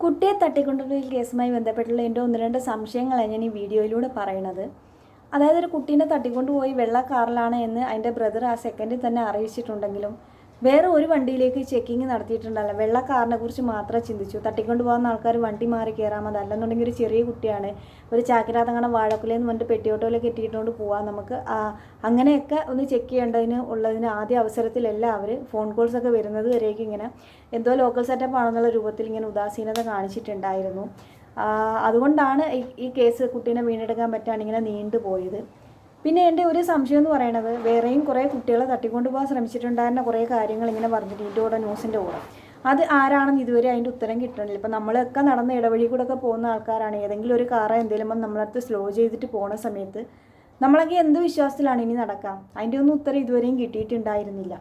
കുട്ടിയെ തട്ടിക്കൊണ്ടുപോയി കേസുമായി ബന്ധപ്പെട്ടുള്ള എന്റെ ഒന്ന് രണ്ട് സംശയങ്ങളാണ് ഞാൻ ഈ വീഡിയോയിലൂടെ പറയണത്. അതായത് ഒരു കുട്ടീനെ തട്ടിക്കൊണ്ടുപോയി വെള്ള കാറിലാണ് എന്ന് അതിന്റെ ബ്രദർ ആ സെക്കൻഡിൽ തന്നെ അറിയിച്ചിട്ടുണ്ടെങ്കിലും വേറെ ഒരു വണ്ടിയിലേക്ക് ചെക്കിങ് നടത്തിയിട്ടുണ്ടല്ല വെള്ള കാറിനെ കുറിച്ച് മാത്രമേ ചിന്തിച്ചു. തട്ടിക്കൊണ്ട് പോകുന്ന ആൾക്കാർ വണ്ടി മാറി കയറാൻ മതി അല്ലെന്നുണ്ടെങ്കിൽ ഒരു ചെറിയ കുട്ടിയാണ്. ഒരു ചാക്കിരാത്തങ്ങനെ വാഴക്കുലയെന്ന് പറഞ്ഞിട്ട് പെട്ടിയോട്ടോയിലേക്ക് എത്തിയിട്ടുകൊണ്ട് പോവാം നമുക്ക്. അങ്ങനെയൊക്കെ ഒന്ന് ചെക്ക് ചെയ്യേണ്ടതിന് ഉള്ളതിന് ആദ്യ അവസരത്തിലെല്ലാം അവർ ഫോൺ കോൾസ് ഒക്കെ വരുന്നത് വരേക്കും ഇങ്ങനെ എന്തോ ലോക്കൽ സെറ്റപ്പ് ആണെന്നുള്ള രൂപത്തിൽ ഇങ്ങനെ ഉദാസീനത കാണിച്ചിട്ടുണ്ടായിരുന്നു. അതുകൊണ്ടാണ് ഈ- കേസ് കുട്ടീനെ വീണ്ടെടുക്കാൻ പറ്റാണ് ഇങ്ങനെ നീണ്ടുപോയത്. പിന്നെ എന്റെ ഒരു സംശയം എന്ന് പറയണത് വേറെയും കുറേ കുട്ടികളെ തട്ടിക്കൊണ്ടു പോകാൻ ശ്രമിച്ചിട്ടുണ്ടായിരുന്ന കുറേ കാര്യങ്ങൾ ഇങ്ങനെ പറഞ്ഞിട്ട് ഇതിന്റെ കൂടെ ന്യൂസിന്റെ കൂടെ. അത് ആരാണെന്ന് ഇതുവരെ അതിന്റെ ഉത്തരം കിട്ടണില്ല ഇപ്പം നമ്മളൊക്കെ നടന്ന ഇടവഴി കൂടെ ഒക്കെ പോകുന്ന ആൾക്കാരാണ്. ഏതെങ്കിലും ഒരു കാറ് എന്തെങ്കിലും നമ്മളടുത്ത് സ്ലോ ചെയ്തിട്ട് പോണ സമയത്ത് നമ്മളൊക്കെ എന്ത് വിശ്വാസത്തിലാണ് ഇനി നടക്കാം? അതിന്റെ ഒന്നും ഉത്തരം ഇതുവരെയും കിട്ടിയിട്ടുണ്ടായിരുന്നില്ല.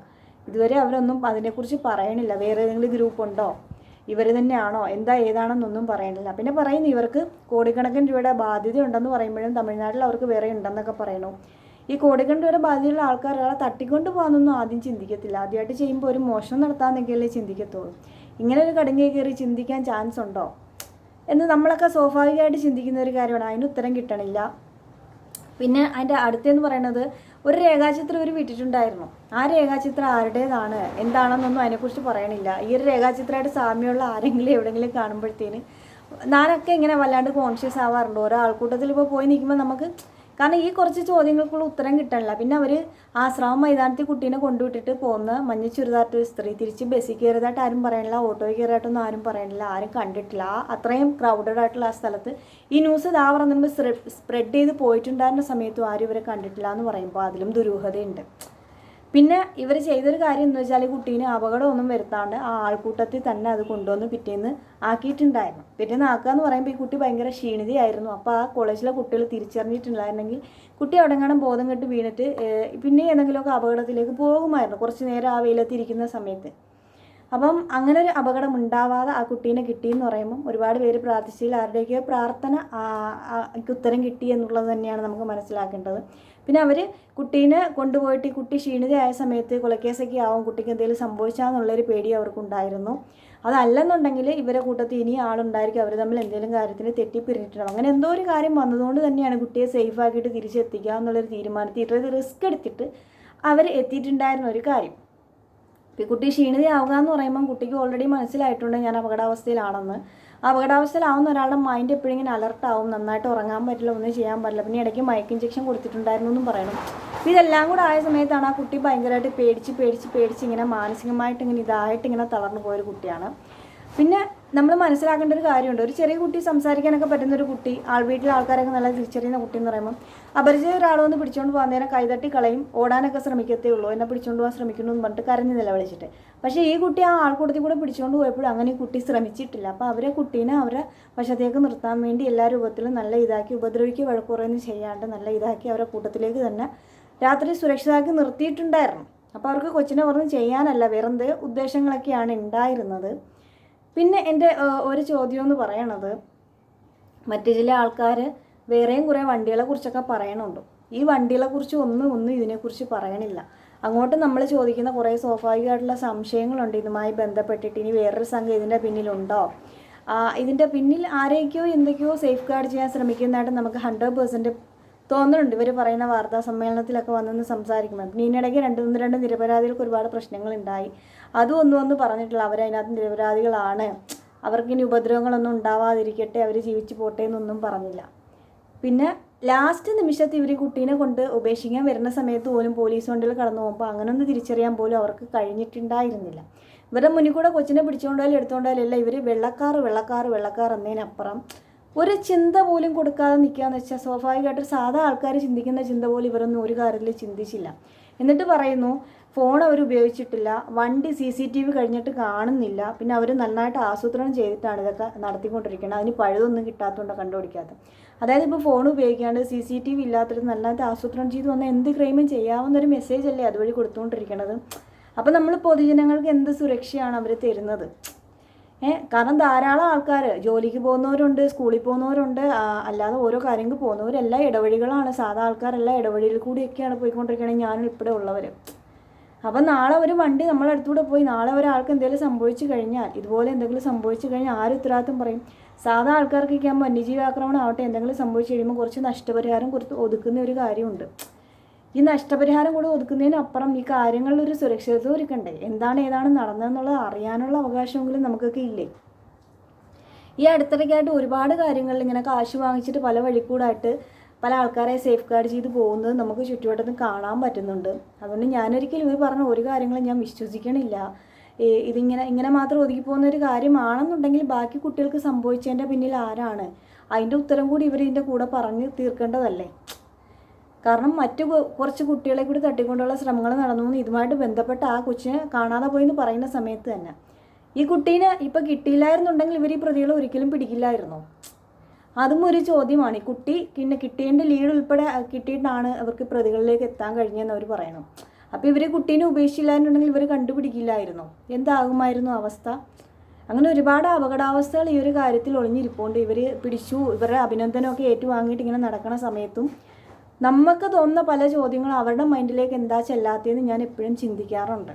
ഇതുവരെ അവരൊന്നും അതിനെക്കുറിച്ച് പറയണില്ല. വേറെ ഏതെങ്കിലും ഗ്രൂപ്പ് ഉണ്ടോ? ഇവർ തന്നെയാണോ? എന്താ ഏതാണെന്നൊന്നും പറയണില്ല പിന്നെ പറയുന്നു ഇവർക്ക് കോടിക്കണക്കിന് രൂപയുടെ ബാധ്യത ഉണ്ടെന്ന് പറയുമ്പോഴും തമിഴ്നാട്ടിൽ അവർക്ക് വേറെ ഉണ്ടെന്നൊക്കെ പറയണു ഈ കോടിക്കണക്കിന് രൂപയുടെ ബാധ്യതയുള്ള ആൾക്കാർ ഒരാളെ തട്ടിക്കൊണ്ട് പോകാനൊന്നും ആദ്യം ചിന്തിക്കത്തില്ല. ആദ്യമായിട്ട് ചെയ്യുമ്പോൾ ഒരു മോഷണം നടത്താമെന്നൊക്കെയല്ലേ ചിന്തിക്കത്തുള്ളൂ. ഇങ്ങനെ ഒരു കടുങ്ങി കയറി ചിന്തിക്കാൻ ചാൻസ് ഉണ്ടോ? എന്ന് നമ്മളൊക്കെ സ്വാഭാവികമായിട്ട് ചിന്തിക്കുന്ന ഒരു കാര്യമാണ്. അതിന് ഉത്തരം കിട്ടണില്ല. പിന്നെ അതിന്റെ അടുത്തെന്ന് പറയുന്നത് ഒരു രേഖാചിത്രം ഇവർ വിട്ടിട്ടുണ്ടായിരുന്നു. ആ രേഖാചിത്രം ആരുടേതാണ്? എന്താണെന്നൊന്നും അതിനെക്കുറിച്ച് പറയണില്ല. ഈ ഒരു രേഖാചിത്രമായിട്ട് സാമ്യമുള്ള ആരെങ്കിലും എവിടെയെങ്കിലും കാണുമ്പോഴത്തേന് ഞാനൊക്കെ ഇങ്ങനെ വല്ലാണ്ട് കോൺഷ്യസ് ആവാറുണ്ട്. ഓരോ ആൾക്കൂട്ടത്തിൽ ഇപ്പോൾ പോയി നിൽക്കുമ്പോൾ നമുക്ക് കാരണം ഈ കുറച്ച് ചോദ്യങ്ങൾക്കുള്ള ഉത്തരം കിട്ടണില്ല. പിന്നെ അവർ ആശ്രമം മൈതാനത്തിൽ കുട്ടീനെ കൊണ്ടുവിട്ടിട്ട് പോകുന്ന മഞ്ഞ ചുരിദാർട്ട് ഒരു സ്ത്രീ തിരിച്ച് ബസ്സിൽ കയറിയതായിട്ട് ആരും പറയണില്ല. ഓട്ടോയിൽ കയറിയതായിട്ടൊന്നും ആരും പറയണില്ല. ആരും കണ്ടിട്ടില്ല. അത്രയും ക്രൗഡഡ് ആയിട്ടുള്ള ആ സ്ഥലത്ത് ഈ ന്യൂസ് ഇതാ പറഞ്ഞുമ്പോൾ സ്പ്രെഡ് ചെയ്ത് പോയിട്ടുണ്ടായിരുന്ന സമയത്തും ആരും ഇവരെ കണ്ടിട്ടില്ല എന്ന് പറയുമ്പോൾ അതിലും ദുരൂഹതയുണ്ട്. പിന്നെ ഇവർ ചെയ്തൊരു കാര്യം എന്ന് വെച്ചാൽ കുട്ടീനെ അപകടമൊന്നും വരുത്താണ്ട് ആ ആൾക്കൂട്ടത്തിൽ തന്നെ അത് കൊണ്ടുവന്ന് പിറ്റേന്ന് ആക്കിയിട്ടുണ്ടായിരുന്നു. പിറ്റേന്ന് ആക്കുക എന്ന് പറയുമ്പോൾ ഈ കുട്ടി ഭയങ്കര ക്ഷീണിതയായിരുന്നു. അപ്പോൾ ആ കോളേജിലെ കുട്ടികൾ തിരിച്ചറിഞ്ഞിട്ടുണ്ടായിരുന്നെങ്കിൽ കുട്ടി അവിടെങ്ങാനും ബോധം കെട്ട് വീണിട്ട് പിന്നെ ഏതെങ്കിലുമൊക്കെ അപകടത്തിലേക്ക് പോകുമായിരുന്നു കുറച്ച് നേരം ആ വെയിലത്തിരിക്കുന്ന സമയത്ത്. അപ്പം അങ്ങനെ ഒരു അപകടം ഉണ്ടാവാതെ ആ കുട്ടീനെ കിട്ടി എന്ന് പറയുമ്പം ഒരുപാട് പേര് പ്രാർത്ഥിച്ചതിൽ ആരുടെയൊക്കെയോ പ്രാർത്ഥന ഉത്തരം കിട്ടി എന്നുള്ളത് തന്നെയാണ് നമുക്ക് മനസ്സിലാക്കേണ്ടത്. പിന്നെ അവർ കുട്ടീനെ കൊണ്ടുപോയിട്ട് ഈ കുട്ടി ക്ഷീണിതയായ സമയത്ത് കൊലക്കേസൊക്കെ ആവും കുട്ടിക്ക് എന്തെങ്കിലും സംഭവിച്ചാന്നുള്ളൊരു പേടി അവർക്കുണ്ടായിരുന്നു. അതല്ലെന്നുണ്ടെങ്കിൽ ഇവരെ കൂട്ടത്തിൽ ഇനി ആളുണ്ടായിരിക്കും അവർ തമ്മിൽ എന്തെങ്കിലും കാര്യത്തിന് തെറ്റിപ്പിരിഞ്ഞിട്ടുണ്ടാവും. അങ്ങനെ എന്തോ ഒരു കാര്യം വന്നതുകൊണ്ട് തന്നെയാണ് കുട്ടിയെ സേഫ് ആക്കിയിട്ട് തിരിച്ചെത്തിക്കുക എന്നുള്ളൊരു തീരുമാനത്തിൽ ഇത്ര റിസ്ക് എടുത്തിട്ട് അവർ എത്തിയിട്ടുണ്ടായിരുന്ന ഒരു കാര്യം. കുട്ടി ക്ഷീണിതയാവുക എന്ന് പറയുമ്പം കുട്ടിക്ക് ഓൾറെഡി മനസ്സിലായിട്ടുണ്ട് ഞാൻ അപകടാവസ്ഥയിലാണെന്ന്. അപകടാവസ്ഥയിലാവുന്ന ഒരാളുടെ മൈൻഡ് എപ്പോഴും ഇങ്ങനെ അലർട്ടാവും നന്നായിട്ട് ഉറങ്ങാൻ പറ്റില്ല ഒന്നും ചെയ്യാൻ പറ്റില്ല. പിന്നെ ഇടയ്ക്ക് മയക്ക് ഇഞ്ചക്ഷൻ കൊടുത്തിട്ടുണ്ടായിരുന്നു എന്നും പറയണം. ഇതെല്ലാം കൂടെ ആയ സമയത്താണ് ആ കുട്ടി ഭയങ്കരമായിട്ട് പേടിച്ച് പേടിച്ച് പേടിച്ച് ഇങ്ങനെ മാനസികമായിട്ട് ഇങ്ങനെ ഇതായിട്ട് ഇങ്ങനെ തളർന്നു പോയൊരു കുട്ടിയാണ്. പിന്നെ നമ്മൾ മനസ്സിലാക്കേണ്ട ഒരു കാര്യമുണ്ട്. ഒരു ചെറിയ കുട്ടി സംസാരിക്കാനൊക്കെ പറ്റുന്ന ഒരു കുട്ടി ആൾ വീട്ടിലെ ആൾക്കാരൊക്കെ നല്ല തിരിച്ചറിയുന്ന കുട്ടി എന്ന് പറയുമ്പോൾ അപരിചിത ഒരാൾ വന്ന് പിടിച്ചുകൊണ്ട് പോകാൻ നേരം കൈതട്ടി കളയും ഓടാനൊക്കെ ശ്രമിക്കത്തേ ഉള്ളൂ. എന്നെ പിടിച്ചുകൊണ്ട് പോകാൻ ശ്രമിക്കുന്നു എന്ന് പറഞ്ഞിട്ട് കരഞ്ഞ് നിലവിളിച്ചിട്ട്. പക്ഷേ ഈ കുട്ടി ആ ആൾക്കൂട്ടത്തിൽ കൂടെ പിടിച്ചുകൊണ്ട് പോയപ്പോഴും അങ്ങനെ ഈ കുട്ടി ശ്രമിച്ചിട്ടില്ല. അപ്പോൾ അവരെ കുട്ടീനെ അവരെ വശത്തേക്ക് നിർത്താൻ വേണ്ടി എല്ലാ രൂപത്തിലും നല്ല ഇതാക്കി ഉപദ്രവിക്കുക വഴക്കുറയൊന്നും ചെയ്യാണ്ട് നല്ല ഇതാക്കി അവരെ കൂട്ടത്തിലേക്ക് തന്നെ രാത്രി സുരക്ഷിതമാക്കി നിർത്തിയിട്ടുണ്ടായിരുന്നു. അപ്പോൾ അവർക്ക് കൊച്ചിനെ പറഞ്ഞ് ചെയ്യാനല്ല വേറെന്ത് ഉദ്ദേശങ്ങളൊക്കെയാണ് ഉണ്ടായിരുന്നത്. പിന്നെ എന്റെ ഒരു ചോദ്യം എന്ന് പറയണത് മറ്റു ചില ആൾക്കാർ വേറെയും കുറേ വണ്ടികളെ കുറിച്ചൊക്കെ പറയണുണ്ട്. ഈ വണ്ടികളെ കുറിച്ച് ഒന്നും ഒന്നും ഇതിനെക്കുറിച്ച് പറയണില്ല. അങ്ങോട്ട് നമ്മൾ ചോദിക്കുന്ന കുറേ സ്വാഭാവികമായിട്ടുള്ള സംശയങ്ങളുണ്ട്. ഇതുമായി ബന്ധപ്പെട്ടിട്ട് ഇനി വേറൊരു സംഘം ഇതിന്റെ പിന്നിലുണ്ടോ? ഇതിന്റെ പിന്നിൽ ആരെയൊക്കെയോ എന്തൊക്കെയോ സേഫ് ഗാർഡ് ചെയ്യാൻ ശ്രമിക്കുന്നതായിട്ട് നമുക്ക് ഹൺഡ്രഡ് പേഴ്സന്റ് തോന്നുന്നുണ്ട്. ഇവർ പറയുന്ന വാർത്താ സമ്മേളനത്തിലൊക്കെ വന്നെന്ന് സംസാരിക്കുമ്പോൾ പിന്നെ ഇതിനിടയ്ക്ക് രണ്ട് ഒന്ന് രണ്ട് നിരപരാധികൾക്ക് ഒരുപാട് പ്രശ്നങ്ങളുണ്ടായി. അതും ഒന്നും ഒന്നും പറഞ്ഞിട്ടില്ല. അവരതിനകത്ത് നിരപരാധികളാണ്. അവർക്കിനി ഉപദ്രവങ്ങളൊന്നും ഉണ്ടാവാതിരിക്കട്ടെ. അവർ ജീവിച്ചു പോട്ടെ എന്നൊന്നും പറഞ്ഞില്ല. പിന്നെ ലാസ്റ്റ് നിമിഷത്തിൽ ഇവർ കുട്ടീനെ കൊണ്ട് ഉപേക്ഷിക്കാൻ വരുന്ന സമയത്ത് പോലും പോലീസ് വണ്ടിയിൽ കടന്നു പോകുമ്പോൾ അങ്ങനൊന്നും തിരിച്ചറിയാൻ പോലും അവർക്ക് കഴിഞ്ഞിട്ടുണ്ടായിരുന്നില്ല. ഇവരുടെ മുന്നിൽ കൂടെ കൊച്ചിനെ പിടിച്ചുകൊണ്ടായാലും എടുത്തുകൊണ്ടായാലും അല്ല. ഇവർ വെള്ളക്കാർ വെള്ളക്കാർ വെള്ളക്കാർ എന്നതിനപ്പുറം ഒരു ചിന്ത പോലും കൊടുക്കാതെ നിൽക്കുകയെന്ന് വെച്ചാൽ സ്വാഭാവികമായിട്ട് സാധാ ആൾക്കാർ ചിന്തിക്കുന്ന ചിന്ത പോലും ഇവരൊന്നും ഒരു കാര്യത്തിൽ ചിന്തിച്ചില്ല. എന്നിട്ട് പറയുന്നു ഫോൺ അവർ ഉപയോഗിച്ചിട്ടില്ല വണ്ടി സി സി ടി വി കഴിഞ്ഞിട്ട് കാണുന്നില്ല പിന്നെ അവർ നന്നായിട്ട് ആസൂത്രണം ചെയ്തിട്ടാണ് ഇതൊക്കെ നടത്തിക്കൊണ്ടിരിക്കുന്നത് അതിന് പഴുതൊന്നും കിട്ടാത്തതുകൊണ്ട് കണ്ടുപിടിക്കാത്ത. അതായത് ഇപ്പോൾ ഫോൺ ഉപയോഗിക്കാണ്ട് സി സി ടി വി ഇല്ലാത്തൊരു നന്നായിട്ട് ആസൂത്രണം ചെയ്ത് വന്നാൽ എന്ത് ക്രൈമും ചെയ്യാവുന്നൊരു മെസ്സേജ് അല്ലേ അതുവഴി കൊടുത്തുകൊണ്ടിരിക്കണത്? അപ്പോൾ നമ്മൾ പൊതുജനങ്ങൾക്ക് എന്ത് സുരക്ഷയാണ് അവർ തരുന്നത്? കാരണം ധാരാളം ആൾക്കാർ ജോലിക്ക് പോകുന്നവരുണ്ട് സ്കൂളിൽ പോകുന്നവരുണ്ട് അല്ലാതെ ഓരോ കാര്യങ്ങൾക്ക് പോകുന്നവരെല്ലാം ഇടവഴികളാണ്. സാധാ ആൾക്കാരെല്ലാം ഇടവഴിയിൽ കൂടിയൊക്കെയാണ് പോയിക്കൊണ്ടിരിക്കുന്നത് ഞാനും ഇവിടെ ഉള്ളവർ അപ്പം നാളെ ഒരു വണ്ടി നമ്മളടുത്തൂടെ പോയി നാളെ ഒരാൾക്ക് എന്തെങ്കിലും സംഭവിച്ചു കഴിഞ്ഞാൽ ഇതുപോലെ എന്തെങ്കിലും സംഭവിച്ചു കഴിഞ്ഞാൽ ആര് ഉത്തരവാദിത്വം പറയും? സാധാ ആൾക്കാർക്കൊക്കെ ആകുമ്പോൾ വന്യജീവി ആക്രമണം ആവട്ടെ എന്തെങ്കിലും സംഭവിച്ചു കഴിയുമ്പോൾ കുറച്ച് നഷ്ടപരിഹാരം കൊടുത്ത് ഒതുക്കുന്ന ഒരു കാര്യമുണ്ട്. ഈ നഷ്ടപരിഹാരം കൂടെ ഒതുക്കുന്നതിനപ്പുറം ഈ കാര്യങ്ങളിൽ ഒരു സുരക്ഷിതത്വം ഒരുക്കണ്ടേ? എന്താണ് ഏതാണ് നടന്നതെന്നുള്ളത് അറിയാനുള്ള അവകാശമെങ്കിലും നമുക്കൊക്കെ ഇല്ലേ? ഈ അടുത്തിടയ്ക്കായിട്ട് ഒരുപാട് കാര്യങ്ങളിൽ ഇങ്ങനെ കാശ് വാങ്ങിച്ചിട്ട് പല വഴിക്കൂടായിട്ട് പല ആൾക്കാരെ സേഫ് ഗാർഡ് ചെയ്ത് പോകുന്നത് നമുക്ക് ചുറ്റുവട്ടത്ത് കാണാൻ പറ്റുന്നുണ്ട്. അതുകൊണ്ട് ഞാനൊരിക്കലും ഇവർ പറഞ്ഞ ഒരു കാര്യങ്ങളും ഞാൻ വിശ്വസിക്കണില്ല. ഇതിങ്ങനെ ഇങ്ങനെ മാത്രം ഒതുക്കി പോകുന്ന ഒരു കാര്യമാണെന്നുണ്ടെങ്കിൽ ബാക്കി കുട്ടികൾക്ക് സംഭവിച്ചതിന്റെ പിന്നിൽ ആരാണ്? അതിന്റെ ഉത്തരം കൂടി ഇവർ ഇതിന്റെ കൂടെ പറഞ്ഞ് തീർക്കേണ്ടതല്ലേ? കാരണം മറ്റു കുറച്ച് കുട്ടികളെ കൂടി തട്ടിക്കൊണ്ടുള്ള ശ്രമങ്ങൾ നടന്നു ഇതുമായിട്ട് ബന്ധപ്പെട്ട ആ കൊച്ചിനെ കാണാതെ പോയി എന്ന് പറയുന്ന സമയത്ത് തന്നെ. ഈ കുട്ടീനെ ഇപ്പം കിട്ടിയില്ലായിരുന്നുണ്ടെങ്കിൽ ഇവർ ഈ പ്രതികളെ ഒരിക്കലും പിടിക്കില്ലായിരുന്നോ? അതും ഒരു ചോദ്യമാണ്. ഈ കുട്ടി പിന്നെ കിട്ടിയതിന്റെ ലീഡ് ഉൾപ്പെടെ കിട്ടിയിട്ടാണ് അവർക്ക് പ്രതികളിലേക്ക് എത്താൻ കഴിഞ്ഞതെന്ന് അവർ പറയണം. അപ്പോൾ ഇവർ കുട്ടീനെ ഉപേക്ഷിച്ചില്ലായിരുന്നുണ്ടെങ്കിൽ ഇവർ കണ്ടുപിടിക്കില്ലായിരുന്നോ? എന്താകുമായിരുന്നു അവസ്ഥ? അങ്ങനെ ഒരുപാട് അപകടാവസ്ഥകൾ ഈ ഒരു കാര്യത്തിൽ ഒളിഞ്ഞിരിപ്പോണ്ട്. ഇവർ പിടിച്ചു ഇവരുടെ അഭിനന്ദനമൊക്കെ ഏറ്റുവാങ്ങിയിട്ട് ഇങ്ങനെ നടക്കുന്ന സമയത്തും നമുക്ക് തോന്നുന്ന പല ചോദ്യങ്ങളും അവരുടെ മൈൻഡിലേക്ക് എന്താ ചെല്ലാത്തതെന്ന് ഞാൻ എപ്പോഴും ചിന്തിക്കാറുണ്ട്.